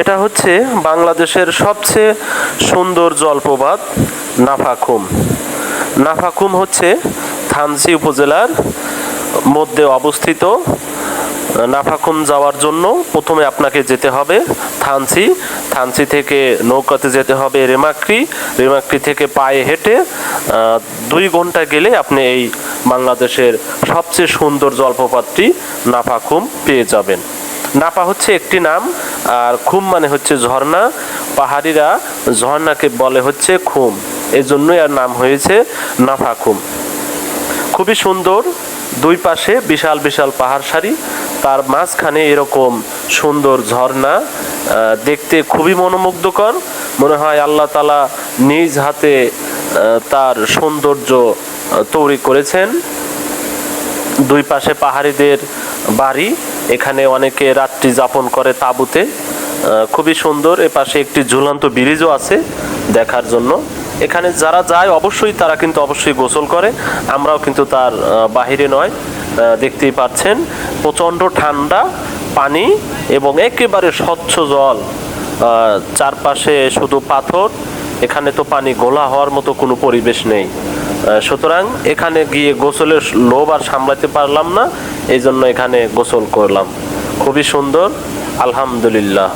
এটা হচ্ছে বাংলাদেশের সবচেয়ে সুন্দর জলপ্রপাত নাফাকুম নাফাকুম হচ্ছে থানসি উপজেলার মধ্যে অবস্থিত। নাফাকুম যাওয়ার জন্য প্রথমে আপনাকে যেতে হবে থানসি থানসি থেকে নৌকাতে যেতে হবে রেমাক্রি। রেমাক্রি থেকে পায়ে হেঁটে দুই ঘণ্টা গেলে আপনি এই বাংলাদেশের সবচেয়ে সুন্দর জলপ্রপাতটি নাফাকুম পেয়ে যাবেন। নাপা হচ্ছে একটি নাম, আর খুম মানে হচ্ছে ঝর্ণা। পাহাড়িরা ঝর্ণাকে বলে হচ্ছে খুম। এই জন্যই আর নাম হয়েছে নাফা খুম। খুবই সুন্দর, দুই পাশে বিশাল বিশাল পাহাড় সারি। তার মাঝখানে এরকম সুন্দর ঝর্ণা দেখতে খুবই মনোমুগ্ধকর। মনে হয় আল্লাহ তালা নিজ হাতে তার সৌন্দর্য তৈরি করেছেন। দুই পাশে পাহাড়িদের বাড়ি এখানে অনেকে রাত্রি যাপন করে তাঁবুতে। খুবই সুন্দর এ পাশে একটি ঝুলন্ত ব্রিজও আছে দেখার জন্য। এখানে যারা যায় অবশ্যই তারা কিন্তু অবশ্যই গোসল করে, আমরাও কিন্তু তার বাহিরে নয়। দেখতেই পাচ্ছেন, প্রচণ্ড ঠান্ডা, পানি এবং একেবারে স্বচ্ছ জল। চারপাশে শুধু পাথর, এখানে তো পানি গোলা হওয়ার মতো কোনো পরিবেশ নেই। সুতরাং এখানে গিয়ে গোসলের লোভ আর সামলাতে পারলাম না, এই জন্য এখানে গোসল করলাম। খুবই সুন্দর, আলহামদুলিল্লাহ।